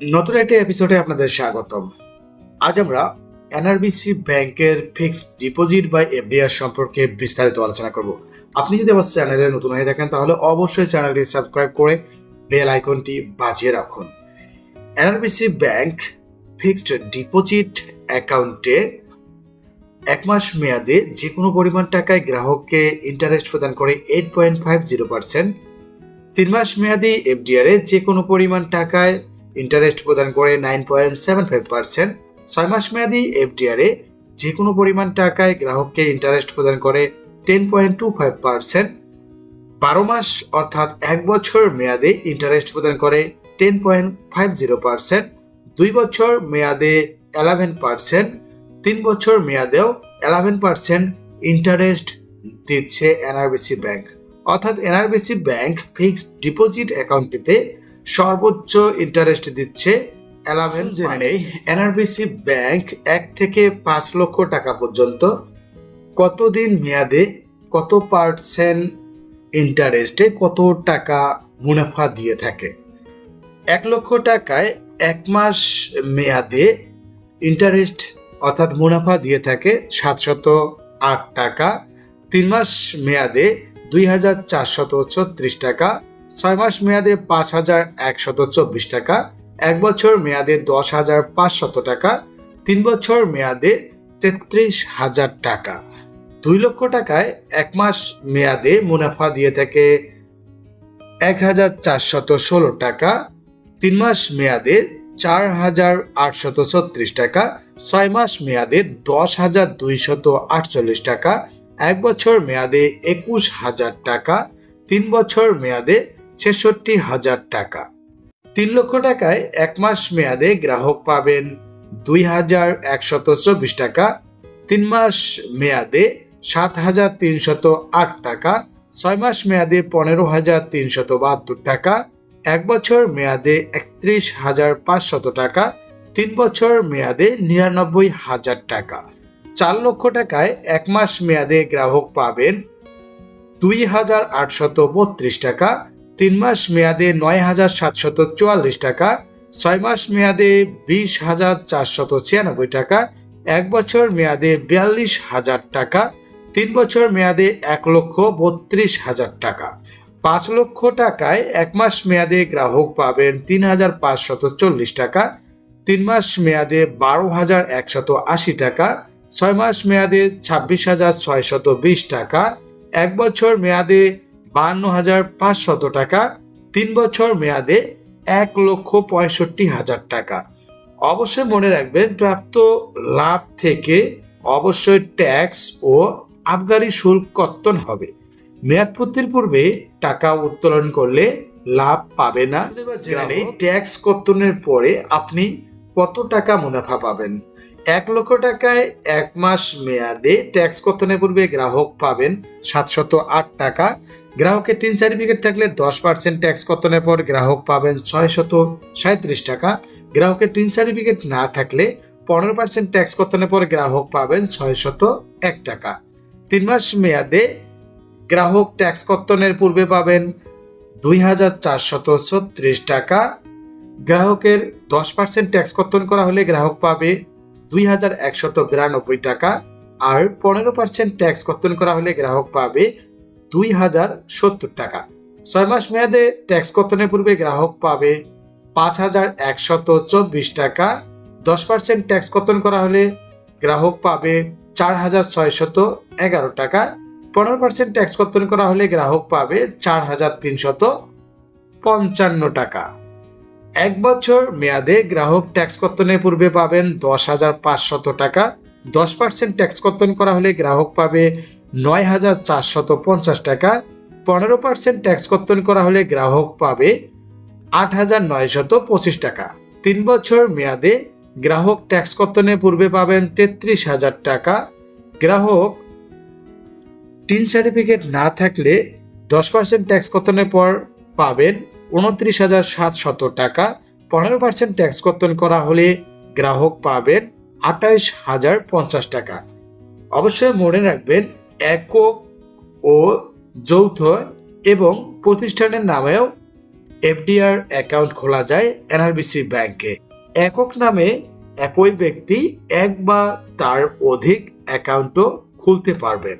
নতুন একটি এপিসোডে আপনাদের স্বাগতম। আজ আমরা এনআরবিসি ব্যাংকের ফিক্সড ডিপোজিট বা এফডিআর সম্পর্কে বিস্তারিত আলোচনা করব। আপনি যদি আমার চ্যানেলে নতুন হয়ে থাকেন, তাহলে অবশ্যই চ্যানেলটি সাবস্ক্রাইব করে বেল আইকনটি বাজিয়ে রাখুন। এনআরবিসি ব্যাংক ফিক্সড ডিপোজিট অ্যাকাউন্টে এক মাস মেয়াদে যে কোনো পরিমাণ টাকায় গ্রাহককে ইন্টারেস্ট প্রদান করে eight point five zero percent তিন মাস মেয়াদি এফডিআরে যে কোনো পরিমাণ টাকায় ইন্টারেস্ট প্রদান করে nine point seven five percent. ছয় মাস মেয়াদি এফডিআরে যে কোনো পরিমাণ টাকায় গ্রাহককে ইন্টারেস্ট প্রদান করে ten point two five percent. বারো মাস অর্থাৎ এক বছর মেয়াদে ইন্টারেস্ট প্রদান করে ten point five zero percent. দুই বছর মেয়াদে এলেভেন পার্সেন্ট। তিন বছর মেয়াদেও এলেভেন পার্সেন্ট ইন্টারেস্ট দিচ্ছে এনআরবিসি ব্যাংক। অর্থাৎ এনআরবিসি ব্যাংক ফিক্সড ডিপোজিট অ্যাকাউন্টটিতে সর্বোচ্চ ইন্টারেস্ট দিচ্ছে এলেভেন জেনে নেই এনআরবিসি ব্যাংক এক থেকে পাঁচ লক্ষ টাকা পর্যন্ত। কতদিন মেয়াদে কত পার্সেন্ট ইন্টারেস্টে কত টাকা মুনাফা দিয়ে থাকে? এক লক্ষ টাকায় এক মাস মেয়াদে ইন্টারেস্ট অর্থাৎ মুনাফা দিয়ে থাকে সাতশত আট টাকা। তিন মাস মেয়াদে দুই হাজার চারশত ছত্রিশ টাকা। ছয় মাস মেয়াদে পাঁচ হাজার একশত চব্বিশ টাকা, এক বছর মেয়াদে দশ হাজার পাঁচশত টাকা, তিন বছর মেয়াদে তেত্রিশ হাজার টাকা। দুই লক্ষ টাকায় এক মাস মেয়াদে মুনাফা দিয়ে থাকে এক হাজার চারশত ষোলো টাকা, তিন মাস মেয়াদে চার হাজার আটশত ছত্রিশ টাকা, ছয় মাস মেয়াদে দশ হাজার দুইশত আটচল্লিশ টাকা, এক বছর মেয়াদে একুশ হাজার টাকা, তিন বছর মেয়াদে ছেষট্টি হাজার টাকা। তিন লক্ষ টাকায় এক মাস মেয়াদে গ্রাহক পাবেন দুই হাজার একশত চব্বিশ টাকা, তিন মাস মেয়াদে সাত হাজার তিনশত আট টাকা, ছয় মাস মেয়াদে পনেরো হাজার তিনশত বাহাত্তর টাকা, এক বছর মেয়াদে একত্রিশ হাজার পাঁচশত টাকা, তিন বছর মেয়াদে নিরানব্বই হাজার টাকা। চার লক্ষ টাকায় এক মাস মেয়াদে গ্রাহক পাবেন দুই হাজার আটশত বত্রিশ টাকা তিন মাস মেয়াদে নয় হাজার সাতশত চুয়াল্লিশ টাকা, ছয় মাস মেয়াদে বিশ হাজার চারশত ছিয়ানব্বই টাকা, এক বছর মেয়াদে বিয়াল্লিশ হাজার টাকা, তিন বছর মেয়াদে এক লক্ষ বত্রিশ হাজার টাকা। পাঁচ লক্ষ টাকায় এক মাস মেয়াদে গ্রাহক পাবেন তিন হাজার পাঁচশত চল্লিশ টাকা, তিন মাস মেয়াদে বারো হাজার একশত আশি টাকা, ছয় মাস মেয়াদে ছাব্বিশ হাজার ছয়শত বিশ টাকা, এক বছর মেয়াদে বান্ন হাজার পাঁচশত টাকা, তিন বছর মেয়াদে এক লক্ষ পঁয়ষট্টি হাজার টাকা। অবশ্যই মনে রাখবেন, প্রাপ্ত লাভ থেকে অবশ্যই ট্যাক্স ও আবগারি শুল্ক কর্তন হবে। মেয়াদ পূর্তির পূর্বে টাকা উত্তোলন করলে লাভ পাবে না। ট্যাক্স কর্তনের পরে আপনি কত টাকা মুনাফা পাবেন? এক লক্ষ টাকায় এক মাস মেয়াদে ট্যাক্স কর্তনের পূর্বে গ্রাহক পাবেন সাতশত আট টাকা গ্রাহকের টিন সার্টিফিকেট থাকলে দশ পার্সেন্ট ট্যাক্স কর্তনের পর গ্রাহক পাবেন ছয়শত সাঁত্রিশ টাকা। গ্রাহকের টিন সার্টিফিকেট না থাকলে পনেরো পার্সেন্ট ট্যাক্স কর্তনের পর গ্রাহক পাবেন ছয়শত এক টাকা। তিন মাস মেয়াদে গ্রাহক ট্যাক্স কর্তনের পূর্বে পাবেন দুই হাজার চারশত ছত্রিশ টাকা। গ্রাহকের দশ পার্সেন্ট ট্যাক্স কর্তন করা হলে গ্রাহক পাবে দুই হাজার একশত বিরানব্বই টাকা। আর পনেরো পার্সেন্ট ট্যাক্স কর্তন করা হলে গ্রাহক পাবে দুই হাজার সত্তর টাকা। ছয় মাস মেয়াদে ট্যাক্স কর্তনের পূর্বে গ্রাহক পাবে পাঁচ হাজার একশত চব্বিশ টাকা। দশ পার্সেন্ট ট্যাক্স কর্তন করা হলে গ্রাহক পাবে চার হাজার ছয়শত এগারো টাকা। পনেরো পার্সেন্ট ট্যাক্স কর্তন করা হলে গ্রাহক পাবে চার হাজার তিনশত পঞ্চান্ন টাকা। এক বছর মেয়াদে গ্রাহক ট্যাক্স কর্তনের পূর্বে পাবেন দশ হাজার পাঁচশত টাকা। দশ পার্সেন্ট ট্যাক্স কর্তন করা হলে গ্রাহক পাবে নয় হাজার চারশত পঞ্চাশ টাকা। পনেরো পার্সেন্ট ট্যাক্স কর্তন করা হলে গ্রাহক পাবে আট হাজার নয়শত পঁচিশ টাকা। তিন বছর মেয়াদে গ্রাহক ট্যাক্স কর্তনের পূর্বে পাবেন তেত্রিশ হাজার টাকা। গ্রাহক টিন সার্টিফিকেট না থাকলে দশ পার্সেন্ট ট্যাক্স কর্তনের পর পাবেন উনত্রিশ হাজার সাতশত টাকা। পনেরো পার্সেন্ট ট্যাক্স কর্তন করা হলে গ্রাহক পাবেন আঠাইশ হাজার পঞ্চাশ টাকা। অবশ্যই মনে রাখবেন একক ও যৌথ এবং প্রতিষ্ঠানের নামেও এফডিআর অ্যাকাউন্ট খোলা যায় এনআরবিসি ব্যাংকে। একক নামে একই ব্যক্তি এক বা তার অধিক অ্যাকাউন্টও খুলতে পারবেন।